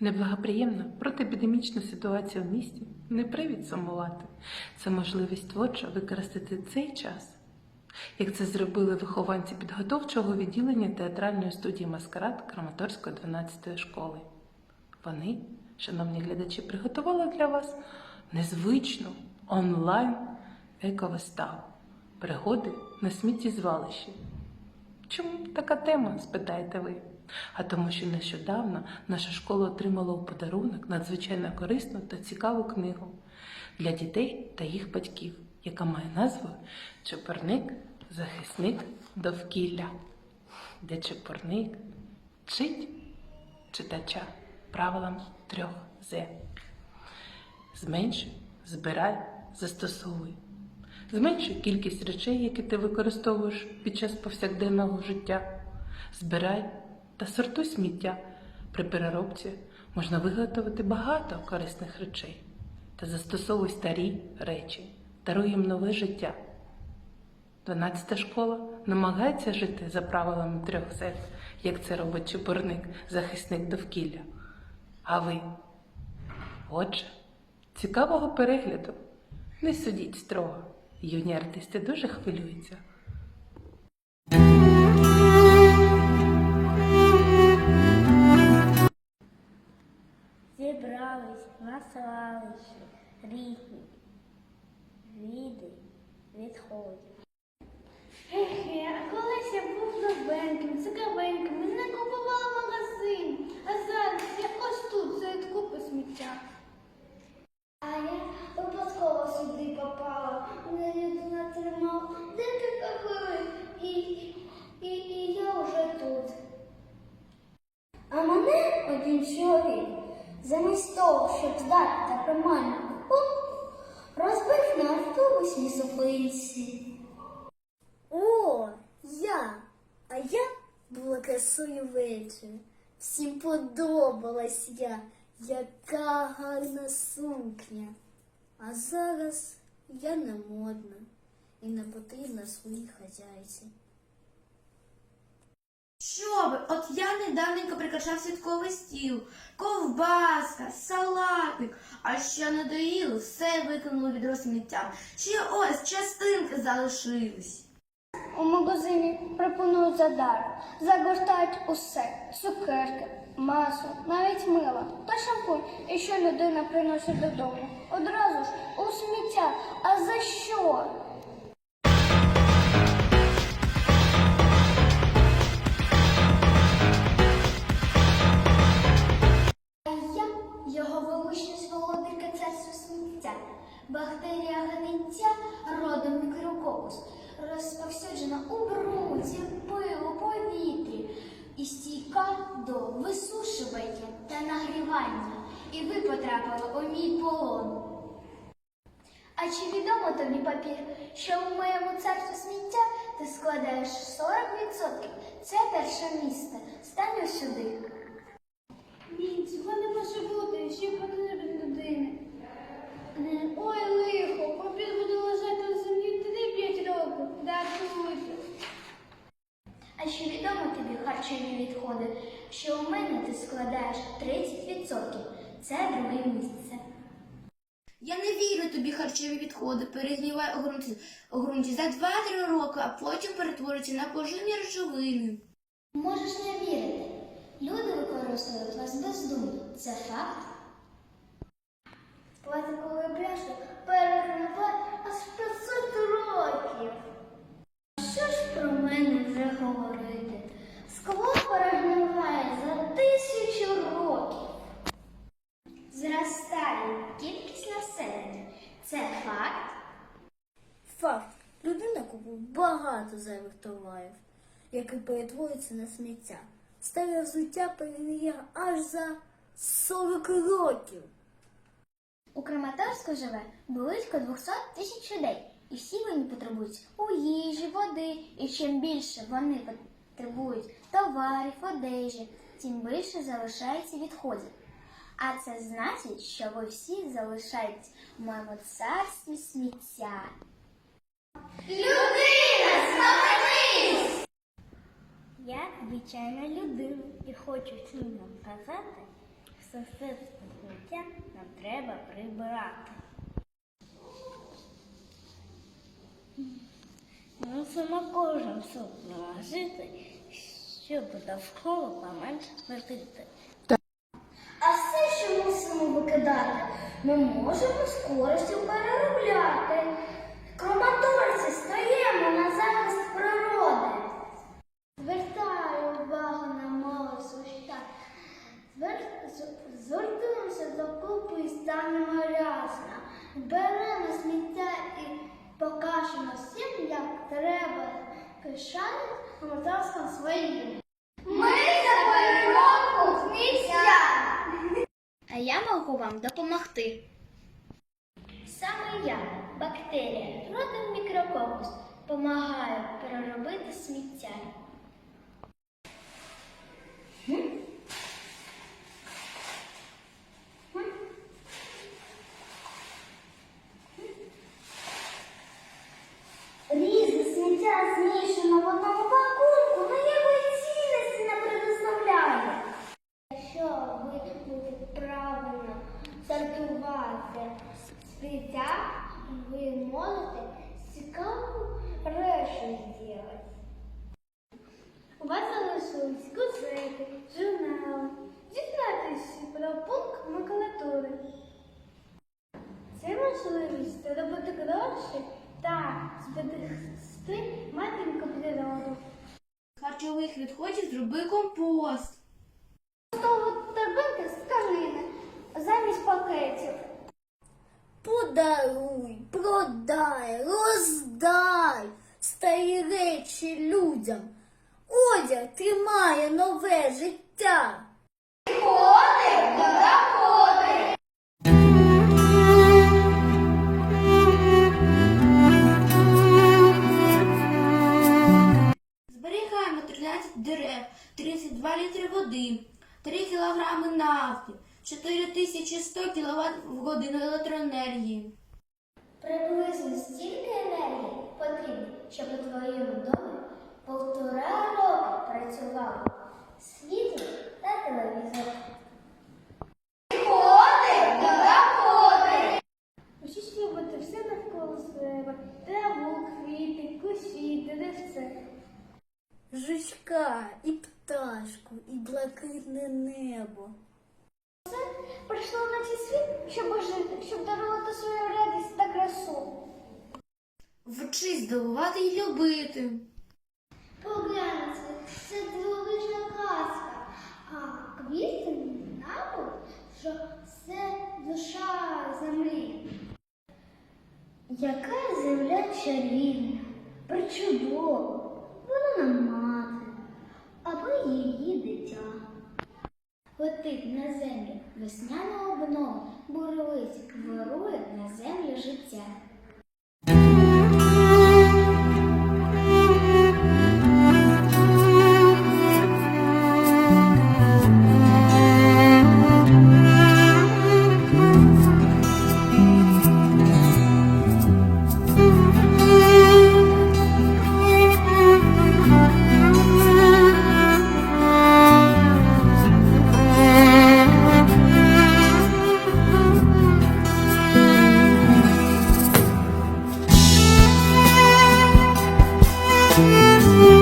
Неблагоприємна протиепідемічна ситуація в місті не привід сумувати. Це можливість творчо використати цей час, як це зробили вихованці підготовчого відділення театральної студії Маскарад Краматорської 12-ї школи. Вони, шановні глядачі, приготували для вас незвичну онлайн ековиставу пригоди на сміттєзвалищі. Чому така тема, спитаєте ви? А тому, що нещодавно наша школа отримала у подарунок надзвичайно корисну та цікаву книгу для дітей та їх батьків, яка має назву Чепурник, захисник довкілля, де чепурник вчить читача правилам трьох З. Зменшуй, збирай, застосовуй. Зменшуй кількість речей, які ти використовуєш під час повсякденного життя. Збирай та сортуй сміття. При переробці можна виготовити багато корисних речей та застосовуй старі речі, даруй їм нове життя. 12 школа намагається жити за правилами трьох З, як це робить чепурник, захисник довкілля. А ви? Отже, цікавого перегляду. Не судіть строго. Юні артисти дуже хвилюються. На рідні, віди, відходи. Хе-хе, а колись я був новеньким, цікавеньким, не купувала магазин, замість того, щоб здати та купу, розбив на автобусній зупинці. О, я! А я була вечір. Всім подобалась я, яка гарна сукня. А зараз я не модна і не потрібна своїй хазяйці. Що ви? От я недавненько прикрашав святковий стіл, ковбаска, салатник, а що надоїло, все викинуло відро сміття. Ще ось частинки залишились. У магазині пропонують за. Загортають усе, цукерки, масло, навіть мило та шампунь. І що людина приносить додому? Одразу ж у сміття. А за що? Нагрівання. І ви потрапили у мій полон. А чи відомо тобі, папір, що в моєму царстві сміття ти складаєш 40%? Це перше місце. Стань сюди. Ні, цього не може бути, ще потрібен людини. Е, Ой, лихо, папір буде лежати у землі 3-5 років. Датуйте. А чи відомо тобі харчові відходи, що у мене ти складаєш 30%? Це друге місце. Я не вірю тобі харчові відходи, перегнівай у ґрунті, за 2-3 роки, а потім перетворюються на поживні речовини. Можеш не вірити. Люди використовують вас бездумно. Це факт. Пластикової пляшки перегниває аж 500 років. Що ж про мене вже говорити? Скло перегниває за тисячу років. Зростає кількість населення. Це факт. Факт. Людина купує багато зайвих товарів, які перетворюються на сміття. Старе взуття перегріє аж за 40 років. У Краматорську живе близько 200 тисяч людей, і всі вони потребують у їжі, води. І чим більше вони потребують товарів, одежі, тим більше залишається відходів. А це значить, що ви всі залишаєтесь в моєму царстві сміття. Людина, схаменись! Я звичайна людина і хочу всім вам казати, Це все сміття нам треба прибирати. Мусимо кожен суп наложити, щоб довкола поменше смертити. А все, що мусимо викидати, ми можемо з користю переробляти. Кроматорці стаємо на захист природи. Звертаю увагу на мову суща. Звер- з- Згуртуємося докупи і станемо рясно. Беремо сміття і покажемо всім, як треба кишати аматорством своїм. Ми за переробку сміття! А я можу вам допомогти. Саме я, бактерія, родом мікрококус, допомагаю переробити сміття. Сміття, ви можете цікаву речі зробити. У вас залишились газети, журнали. Дізнайтеся про пункт макулатури. Це можливість робити гроші та зберегти матінку природу. З харчових відходів зроби компост. Готові торбинки з тканини замість пакетів. Подаруй, продай, роздай старі речі людям. Одяг тримає нове життя. Зберігаємо 13 дерев, 32 літри води, 3 кілограми нафти, 4100 кВт в годину електроенергії. Приблизно стільки енергії потрібно, щоб у твоєму домі півтора роки працювало світло Прийшло на цей світ, щоб жити, щоб дарувати свою радість та красу. Вчись здивувати і любити. Погляньте, це дивовижна казка, а квіти набут, що це душа землі. Яка земля чарівна, причудова, вона нам мати, а ви її дитя. Летить на землю весняна обнова, бурлить, вирує на землю життя. Mm-hmm.